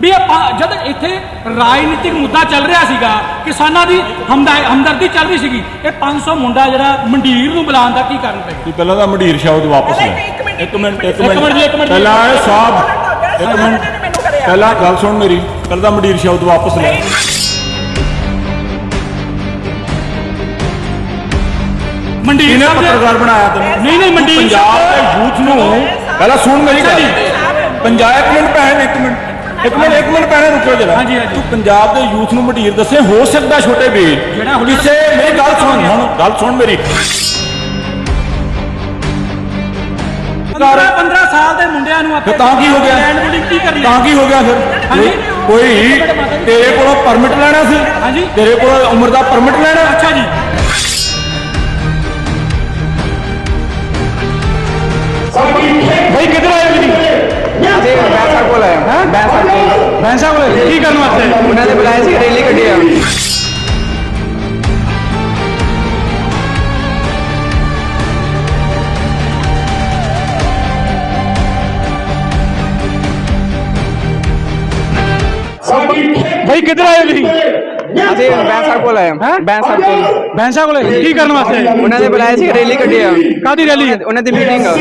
ਵੀ ਇਹ ਪਾ- ਜਦ ਇੱਥੇ ਰਾਜਨੀਤਿਕ ਮੁੱਦਾ ਚੱਲ ਰਿਹਾ ਸੀਗਾ ਕਿਸਾਨਾਂ ਦੀ ਹਮਦਾ- ਹਮਦਰਦੀ ਚੱਲ ਰਹੀ ਸੀਗੀ ਇਹ 500 ਮੁੰਡਾ ਜਿਹੜਾ ਮੰਡੀਰ ਨੂੰ ਬੁਲਾਉਣ ਦਾ ਕੀ ਕਾਰਨ ਪੈ ਗਿਆ? ਪਹਿਲਾਂ ਤਾਂ ਮੰਡੀਰ ਸ਼ਬਦ ਵਾਪਸ ਲੈ ਇੱਕ ਮਿੰਟ, ਇੱਕ ਮਿੰਟ ਇੱਕ ਇੱਕ ਮਿੰਟ ਜੀ, ਇੱਕ ਮਿੰਟ ਜੀ। ਪਹਿਲਾਂ ਇਹ ਸਾਹਿਬ ਇੱਕ ਮਿੰਟ। ਨੇ। ਪਹਿਲਾਂ ਗੱਲ ਸੁਣ ਮੇਰੀ ਪਹਿਲਾਂ ਤਾਂ ਮੰਡੀਰ ਸ਼ਬਦ ਵਾਪਸ ਲੈ ਮੰਡੀਰ ਦੇ- ਪੱਤਰਕਾਰ ਬਣਾਇਆ ਤੈਨੂੰ? ਨਹੀਂ ਨਹੀਂ ਮੰਡੀਰ ਪੰਜਾਬ ਦੇ ਯੂਥ ਨੂੰ। ਪਹਿਲਾਂ ਸੁਣ ਮੇਰੀ ਗੱਲ। ਪੰਜਾਬ ਇੱਕ ਮਿੰਟ ਭੈਣ ਇੱਕ ਮਿੰਟ। ਇੱਕ ਮਿੰਟ ਇੱਕ ਮਿੰਟ ਭੈਣੇ ਰੁਕੋ ਜਰਾ। ਹਾਂਜੀ, ਹਾਂਜੀ। ਤੂੰ ਪੰਜਾਬ ਦੇ ਯੂਥ ਨੂੰ ਮੰਡੀਰ ਦੱਸੇ ਹੋ ਸਕਦਾ ਛੋਟੇ ਵੀਰ। ਜਿਹੜਾ ਹੁਣ- ਕਿਸੇ ਮੇਰੀ ਗੱਲ ਸੁਣ ਹੁਣ ਗੱਲ ਸੁਣ ਮੇਰੀ। 15 15 ਸਾਲ ਦੇ ਮੁੰਡਿਆਂ ਨੂੰ ਫਿਰ ਤਾਂ ਕੀ ਹੋ ਗਿਆ? ਲੈਂਡ ਬੋਲਿੰਗ ਕੀ ਕਰਨੀ ਤਾਂ ਕੀ ਹੋ ਗਿਆ ਫਿਰ? ਹਾਂਜੀ। ਕੋਈ ਤੇਰੇ ਕੋਲੋਂ ਪਰਮਿਟ ਲੈਣਾ ਸੀ। ਹਾਂਜੀ। ਤੇਰੇ ਕੋਲੋਂ ਉਮਰ ਦਾ ਪਰਮਿਟ ਲੈਣਾ। ਅੱਛਾ ਜੀ। ਭਾਈ ਕਿੱਧਰ ਕੋਲ ਬੈਂਸਾ ਕੋਲੇ ਕੀ ਕਰਨ ਵਾਸਤੇ? ਉਹਨਾਂ ਨੇ ਬੁਲਾਇਆ ਸੀ ਰੈਲੀ ਕੱਢੀ ਆ। ਭਾਈ ਕਿੱਧਰ ਆਏ ਹੋ ਜੀ? ਅਸੀਂ ਬੈਂਸਾ ਕੋਲ ਆਏ ਹਾਂ। ਬੈਂਸਾ ਕੋਲ। ਬੈਂਸਾ ਕੋਲੇ ਕੀ ਕਰਨ ਵਾਸਤੇ? ਉਹਨਾਂ ਨੇ ਬੁਲਾਇਆ ਸੀ ਰੈਲੀ ਕੱਢੀ ਆ। ਕਾਦੀ ਰੈਲੀ? ਉਹਨਾਂ ਦੀ ਮੀਟਿੰਗ ਆ।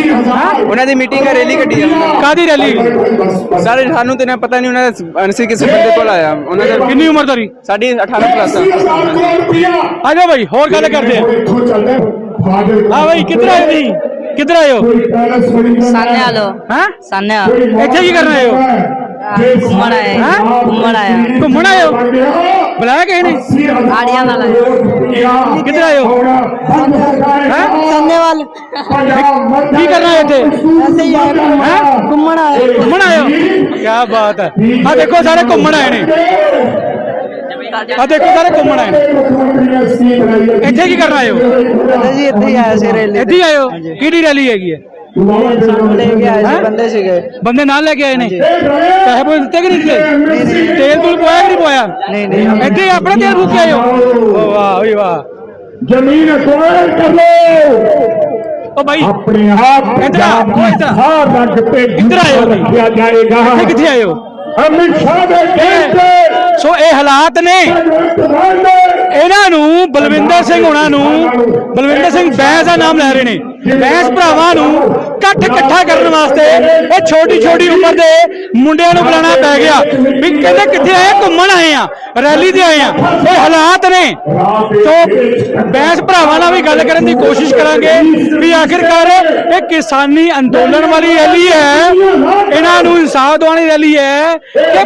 ਉਹਨਾਂ ਦੀ ਮੀਟਿੰਗ ਹੈ ਰੈਲੀ ਕੱਢੀ ਆ। ਕਾਦੀ ਰੈਲੀ? ਸਾਰੇ ਸਾਨੂੰ ਤੇ ਨਾ ਪਤਾ ਨਹੀਂ ਉਹਨਾਂ ਦਾ ਅਸੀਂ ਕਿਸੇ ਬੰਦੇ ਕੋਲ ਆਇਆ। ਉਹਨਾਂ ਦਾ ਕਿੰਨੀ ਉਮਰ ਤੇਰੀ? ਸਾਡੀ 18 ਪਲੱਸ ਆ। ਆ ਜਾ ਭਾਈ ਹੋਰ ਗੱਲ ਕਰਦੇ। ਆ ਆ ਭਾਈ ਕਿੱਧਰ ਆਏ ਤੁਸੀਂ? ਕਿੱਧਰ ਆਏ ਹੋ? ਆ ਲੋ ਹਾਂ? ਆ। ਇੱਥੇ ਕੀ ਕਰਨ ਆਏ ਹੋ? ਘੁੰਮਣ ਆਏ? ਘੁੰਮਣ ਆਇਆ। ਘੁੰਮਣ ਆਏ ਹੋ? ਬੁਲਾਇਆ ਕਿਸੇ ਨੇ? ਆੜੀਆਂ ਨਾਲ ਆਇਆ ਕਿੱਧਰ ਆਏ ਹੋ? ਵਾਲ ਕੀ ਕਰਨਾ ਹੈ ਇੱਥੇ? ਐਸੇ ਹੀ ਆਏ ਹੈਂ? ਘੁੰਮਣ ਆਏ। ਘੁੰਮਣ ਆਏ ਹੋ? ਕੀ ਬਾਤ ਹੈ। ਆ ਦੇਖੋ ਸਾਰੇ ਘੁੰਮਣ ਆਏ ਨੇ। ਆ ਦੇਖੋ ਸਾਰੇ ਘੁੰਮਣ ਆਏ ਨੇ। ਇੱਥੇ ਕੀ ਕਰਨ ਆਏ ਹੋ ਜੀ ਇੱਥੇ ਹੀ ਆਇਆ ਸੀ ਰੈਲੀ ਇੱਥੇ ਹੀ ਆਏ ਹੋ? ਕਿਹੜੀ ਰੈਲੀ ਹੈਗੀ ਹੈ? ਲੈ ਕੇ ਆਏ ਹੈਂ? ਸੀ ਬੰਦੇ ਸੀਗੇ ਬੰਦੇ ਨਾਲ ਲੈ ਕੇ ਆਏ ਨੇ ਪੈਸੇ ਪੂਸੇ ਦਿੱਤੇ ਕਿ ਨਹੀਂ ਦਿੱਤੇ ਤੇਲ ਤੂਲ ਪਵਾਇਆ ਕਿ ਨਹੀਂ ਪਵਾਇਆ ਨਹੀਂ ਨਹੀਂ ਇੱਥੇ ਹੀ ਆਪਣੇ ਤੇਲ ਫੂਕ ਕੇ ਆਏ ਹੋ ਓ ਵਾਹ ਓਏ ਵਾਹ ਜ਼ਮੀਨ ਅਕਵਾਇਰ ਕਰ ਲੋ ਓ ਭਾਈ ਆਪਣੇ ਆਪ ਇੱਧਰ ਆ, ਉਹ ਇੱਧਰ ਆ। ਹਰ ਰੰਗ ਤੇ ਇੱਧਰ ਆਇਓ ਭਾਈ। ਕਿਹਾ ਜਾਏਗਾ ਇਹਨਾਂ ਨੂੰ, ਬਲਵਿੰਦਰ ਸਿੰਘ ਉਹਨਾਂ ਨੂੰ, ਬਲਵਿੰਦਰ ਸਿੰਘ ਬੈਂਸ ਦਾ ਨਾਮ ਲੈ ਰਹੇ ਨੇ। ਬੈਂਸ ਭਰਾਵਾਂ ਨੂੰ ਇਕੱਠ ਇਕੱਠਾ ਕਰਨ ਵਾਸਤੇ ਇਹ ਛੋਟੀ ਛੋਟੀ ਉਮਰ ਦੇ ਮੁੰਡਿਆਂ ਨੂੰ ਬੁਲਾਣਾ ਪੈ ਗਿਆ ਵੀ ਕਹਿੰਦੇ ਕਿੱਥੇ ਆਏ ਘੁੰਮਣ ਆਏ ਆ, ਰੈਲੀ ਤੇ ਆਏ ਆ। ਇਹ ਹਾਲਾਤ ਨੇ। ਤੋਂ ਬੈਂਸ ਭਰਾਵਾਂ ਨਾਲ ਵੀ ਗੱਲ ਕਰਨ ਦੀ ਕੋਸ਼ਿਸ਼ ਕਰਾਂਗੇ ਵੀ ਆਖਿਰਕਾਰ ਇਹ ਕਿਸਾਨੀ ਅੰਦੋਲਨ ਵਾਲੀ ਰੈਲੀ ਹੈ। ਇਹਨਾਂ ਨੂੰ ਇਨਸਾਫ ਦਿਵਾਉਣ ਦੀ ਰੈਲੀ ਹੈ ਕਿ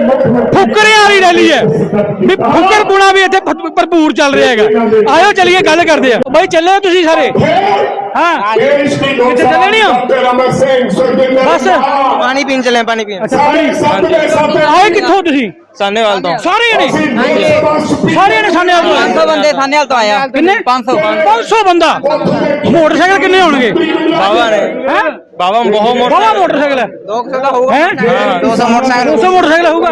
ਫੁਕਰਿਆਂ ਵਾਲੀ ਰੈਲੀ ਹੈ। ਵੀ ਫੁਕਰ ਪੁਣਾ ਵੀ ਇੱਥੇ ਭਰਪੂਰ ਚੱਲ ਰਿਹਾ ਹੈਗਾ। ਆਇਓ ਚਲੀਏ, ਗੱਲ ਕਰਦੇ ਆ ਬਾਈ, ਚੱਲੇ ਹੋ ਤੁਸੀਂ ਸਾਰੇ? ਸਿੰਘ ਸੁਰਜਿੰਦਰ ਬਸ। ਪਾਣੀ ਪੀਣ ਚਲੇ ਪਾਣੀ ਪੀਣ। ਆਏ ਕਿੱਥੋਂ ਤੁਸੀਂ? ਸਾਹਨੇ ਵਾਲ ਤੋਂ। ਸਾਰੇ ਨੇ ਸਾਰੇ ਨੇ ਸਾਨੇ ਆ 500 ਬੰਦੇ ਸਾਹਨੇ ਵਾਲ ਤੋਂ ਆਇਆ ਕਿੰਨੇ? 500 500 ਬੰਦਾ? ਮੋਟਰਸਾਈਕਲ ਕਿੰਨੇ ਹੋਣਗੇ? ਬਾਬਾ ਨੇ। ਹੈ? ਬਾਬਾ ਬਹੁਤ ਬਾਵਾ ਮੋਟਰਸਾਈਕਲ ਹੈ। 200 ਦਾ ਹੋਊਗਾ। ਹੈ? 200 ਮੋਟਰਸਾਈਕਲ। 200 ਮੋਟਰਸਾਈਕਲ ਹੋਊਗਾ?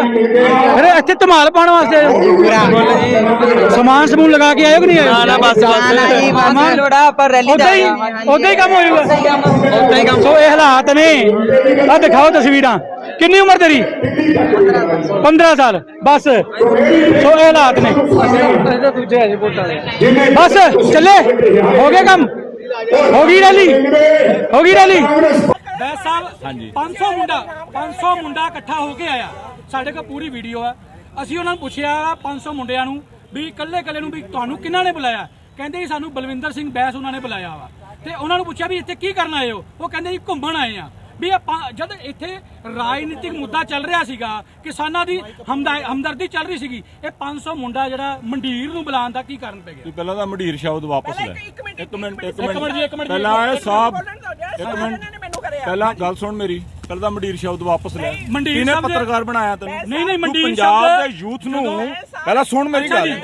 ਫਿਰ ਇੱਥੇ ਧਮਾਲ ਪਾਉਣ ਵਾਸਤੇ? ਸਮਾਨ ਸਮੂਨ ਲਗਾ ਕੇ ਆਇਓ ਕਿ ਨਹੀਂ ਆਇਓ? ਨਾ ਬਸ ਬਸ। ਲੋੜਾ ਪਰ ਰੈਲੀ ਉਦਾਂ ਹੀ? ਉਦਾਂ ਹੀ ਕੰਮ ਹੋ ਜਾਊਗਾ ਉਦਾਂ ਹੀ ਕੰਮ। ਸੋ ਇਹ ਹਾਲਾਤ ਨੇ। ਆ ਦਿਖਾਓ ਤਸਵੀਰਾਂ। ਕਿੰਨੀ ਉਮਰ ਤੇਰੀ? 15 ਸਾਲ। ਬਸ। ਸੋ ਇਹ ਹਾਲਾਤ ਨੇ। ਬਸ ਚੱਲੇ। ਹੋ ਗਿਆ ਕੰਮ? ਹੋ ਗਈ ਰੈਲੀ? ਹੋ ਗਈ ਰੈਲੀ? ਬੈਸ ਸਾਹਿਬ ਹਾਂਜੀ। 500 ਮੁੰਡਾ 500 ਮੁੰਡਾ ਇਕੱਠਾ ਹੋ ਕੇ ਆਇਆ। ਸਾਡੇ ਕੋਲ ਪੂਰੀ ਵੀਡੀਓ ਹੈ ਅਸੀਂ ਉਹਨਾਂ ਨੂੰ ਪੁੱਛਿਆ 500 ਮੁੰਡਿਆਂ ਨੂੰ ਵੀ ਇਕੱਲੇ ਇਕੱਲੇ ਨੂੰ ਵੀ ਤੁਹਾਨੂੰ ਕਿਹਨਾਂ ਨੇ ਬੁਲਾਇਆ? ਕਹਿੰਦੇ ਜੀ ਸਾਨੂੰ ਬਲਵਿੰਦਰ ਸਿੰਘ ਬੈਸ ਉਹਨਾਂ ਨੇ ਬੁਲਾਇਆ ਵਾ। ਤੇ ਉਹਨਾਂ ਨੂੰ ਪੁੱਛਿਆ ਵੀ ਇੱਥੇ ਕੀ ਕਰਨ ਆਏ ਹੋ? ਉਹ ਕਹਿੰਦੇ ਜੀ ਘੁੰਮਣ ਆਏ ਆ। ਵੀ ਆਪਾਂ ਜਦ ਇੱਥੇ ਰਾਜਨੀਤਿਕ ਮੁੱਦਾ ਚੱਲ ਰਿਹਾ ਸੀਗਾ ਕਿਸਾਨਾਂ ਦੀ ਹਮਦਾ- ਹਮਦਰਦੀ ਚੱਲ ਰਹੀ ਸੀਗੀ ਇਹ 500 ਮੁੰਡਾ ਜਿਹੜਾ ਮੰਡੀਰ ਨੂੰ ਬੁਲਾਉਣ ਦਾ ਕੀ ਕਾਰਨ ਪੈ ਗਿਆ? ਪਹਿਲਾਂ ਤਾਂ ਮੰਡੀਰ ਸ਼ਬਦ ਵਾਪਸ ਲੈ। ਇੱਕ ਮਿੰਟ, ਇੱਕ ਮਿੰਟ। ਪਹਿਲਾਂ ਇਹ ਸਾਹਿਬ ਇੱਕ ਮਿੰਟ। ਨੇ ਮੈਨੂੰ ਕਰਿਆ। ਪਹਿਲਾਂ ਗੱਲ ਸੁਣ ਮੇਰੀ ਪਹਿਲਾਂ ਤਾਂ ਮੰਡੀਰ ਸ਼ਬਦ ਵਾਪਸ ਲੈ। ਮੰਡੀਰ ਕਿਹਨੇ ਪੱਤਰਕਾਰ ਬਣਾਇਆ ਤੈਨੂੰ? ਨਹੀਂ, ਨਹੀਂ, ਮੰਡੀਰ ਪੰਜਾਬ ਦੇ ਯੂਥ ਨੂੰ ਪਹਿਲਾਂ ਸੁਣ ਮੇਰੀ ਗੱਲ।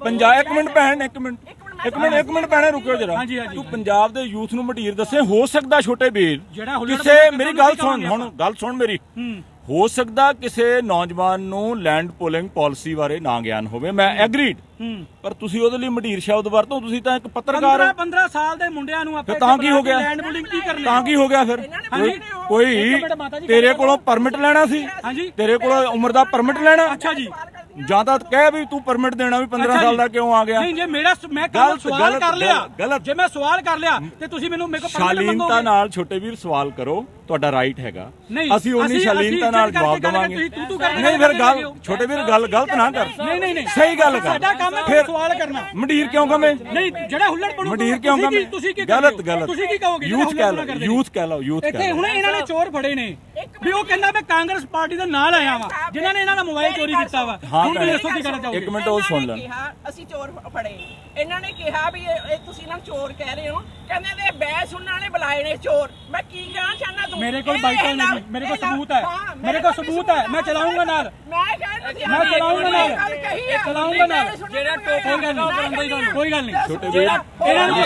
ਪੰਜਾਬ ਇੱਕ ਮਿੰਟ ਭੈਣ ਇੱਕ ਮਿੰਟ। ਇੱਕ ਮਿੰਟ ਇੱਕ ਮਿੰਟ ਭੈਣੇ ਰੁਕਿਓ ਜਰਾ। ਹਾਂਜੀ, ਹਾਂਜੀ। ਤੂੰ ਪੰਜਾਬ ਦੇ ਯੂਥ ਨੂੰ ਮੰਡੀਰ ਦੱਸੇ ਹੋ ਸਕਦਾ ਛੋਟੇ ਵੀਰ। ਜਿਹੜਾ ਹੁੱਲੜ ਕਿਸੇ ਕੇ ਮੇਰੀ ਗੱਲ ਸੁਣ ਹੁਣ ਗੱਲ ਸੁਣ ਮੇਰੀ। ਹੂੰ। ਹੋ ਸਕਦਾ ਕਿਸੇ ਨੌਜਵਾਨ ਨੂੰ ਲੈਂਡ ਪੋਲਿੰਗ ਪਾਲਿਸੀ ਬਾਰੇ ਨਾ ਗਿਆਨ ਹੋਵੇ। ਮੈਂ ਐਗਰੀਡ ਪਰ ਤੁਸੀਂ ਉਹਦੇ ਲਈ ਮਢੀਰ ਸ਼ਬਦ ਵਰਤੋ। ਤੁਸੀਂ ਤਾਂ ਇੱਕ ਪੱਤਰਕਾਰ 15 ਹੋ। 15 ਸਾਲ ਦੇ ਮੁੰਡਿਆਂ ਨੂੰ ਫਿਰ ਤਾਂ ਕੀ ਹੋ ਗਿਆ? ਲੈਂਡ ਬੁਲਿੰਗ ਕੀ ਕਰਨੀ? ਤਾਂ ਕੀ ਹੋ ਗਿਆ ਫਿਰ। ਕੋਈ ਤੇਰੇ ਕੋਲੋਂ ਪਰਮਿਟ ਲੈਣਾ ਸੀ? ਹਾਂਜੀ। ਤੇਰੇ ਕੋਲੋਂ ਉਮਰ ਦਾ ਪਰਮਿਟ ਲੈਣਾ? ਅੱਛਾ ਜੀ। ਜਾਂ ਤਾਂ ਕਹਿ ਵੀ ਤੂੰ ਪਰਮਿਟ ਦੇਣਾ ਵੀ 15 ਅੱਛਾ ਸਾਲ। ਦਾ ਕਿਉਂ ਆ ਗਿਆ ਨਹੀਂ ਜੇ ਮੇਰਾ ਮੈਂ ਕੱਲ ਸਵਾਲ ਕਰ ਲਿਆ। ਜੇ ਮੈਂ ਸਵਾਲ ਕਰ ਲਿਆ ਤੇ ਤੁਸੀਂ ਮੈਨੂੰ ਮੇਰੇ ਕੋਲ ਸ਼ਾਲੀਨਤਾ ਮੰਗੋਗੇ ਨਾਲ ਛੋਟੇ ਵੀਰ ਸਵਾਲ ਕਰੋ ਤੁਹਾਡਾ ਰਾਈਟ ਹੈਗਾ। ਅਸੀਂ ਉਨੀ ਸ਼ਾਲੀਨਤਾ ਨਾਲ ਜਵਾਬ ਦੇਵਾਂਗੇ। ਨਹੀਂ ਫਿਰ ਗੱਲ। ਛੋਟੇ ਵੀਰ ਗੱਲ ਗਲਤ ਨਾ ਕਰ। ਨਹੀਂ ਨਹੀਂ ਨਹੀਂ। ਸਹੀ ਗੱਲ ਕਰ। ਸਾਡਾ ਕੰਮ ਹੈ ਸਵਾਲ ਕਰਨਾ। ਮੰਡੀਰ ਕਿਉਂ ਕਵੇਂ ਨਹੀਂ ਜਿਹੜਾ ਹੁੱਲੜ ਪੜੂ ਮੰਡੀਰ ਕਿਉਂ ਕਵੇਂ ਤੁਸੀਂ ਕੀ ਗਲਤ? ਗਲਤ। ਤੁਸੀਂ ਕੀ ਕਹੋਗੇ ਯੂਥ ਕਹਿ ਲਓ ਨੇ? ਯੂਥ ਕਹਿ ਲਓ ਯੂਥ ਇੱਥੇ ਕਹਿ ਹੁਣੇ ਇਹਨਾਂ ਨੇ ਚੋਰ ਫੜੇ ਨੇ। ਵੀ ਉਹ ਕਹਿੰਦਾ ਮੈਂ ਕਾਂਗਰਸ ਪਾਰਟੀ ਦੇ ਨਾਲ ਆਇਆ ਵਾਂ ਜਿਨ੍ਹਾਂ ਨੇ ਇਹਨਾਂ ਦਾ ਮੋਬਾਈਲ ਚੋਰੀ ਕੀਤਾ ਵਾ। ਹਾਂ ਹੁਣ ਤੁਸੀਂ। ਦੱਸੋ ਕੀ ਕਰਨਾ ਚਾਹੋਗੇ? ਇੱਕ ਮਿੰਟ ਉਹ ਸੁਣ ਲੈਣ ਨੇ ਅਸੀਂ ਚੋਰ ਫੜੇ। ਇਹਨਾਂ ਨੇ ਕਿਹਾ ਵੀ ਇਹ ਤੁਸੀਂ ਇਹਨਾਂ ਨੂੰ ਚੋਰ ਕਹਿ ਰਹੇ ਹੋ। ਕਹਿੰਦੇ ਨੇ ਬੈਸ ਉਹਨਾਂ ਨੇ ਬੁਲਾਏ ਨੇ ਚੋਰ। ਮੈਂ ਕੀ ਕਹਿਣਾ ਚਾਹਨਾ ਤੂੰ ਮੇਰੇ ਕੋਲ ਇਹ ਬਾਈਕਾਂ ਲਾ- ਨਹੀਂ, ਮੇਰੇ ਕੋਲ ਸਬੂਤ ਹੈ। ਮੇਰੇ ਕੋਲ ਸਬੂਤ ਹੈ, ਮੈਂ ਚਲਾਊਂਗਾ ਨਾਲ। ਮੈਂ ਚਲਾਊਂਗਾ ਨਾਲ। ਚਲਾਊਂਗਾ ਨਾਲ। ਜਿਹੜਾ ਕੋਈ ਗੱਲ ਨਹੀਂ ਕੋਈ ਗੱਲ ਨਹੀਂ ਛੋਟੇ ਵੀਰ ਇਹਨਾਂ ਨੂੰ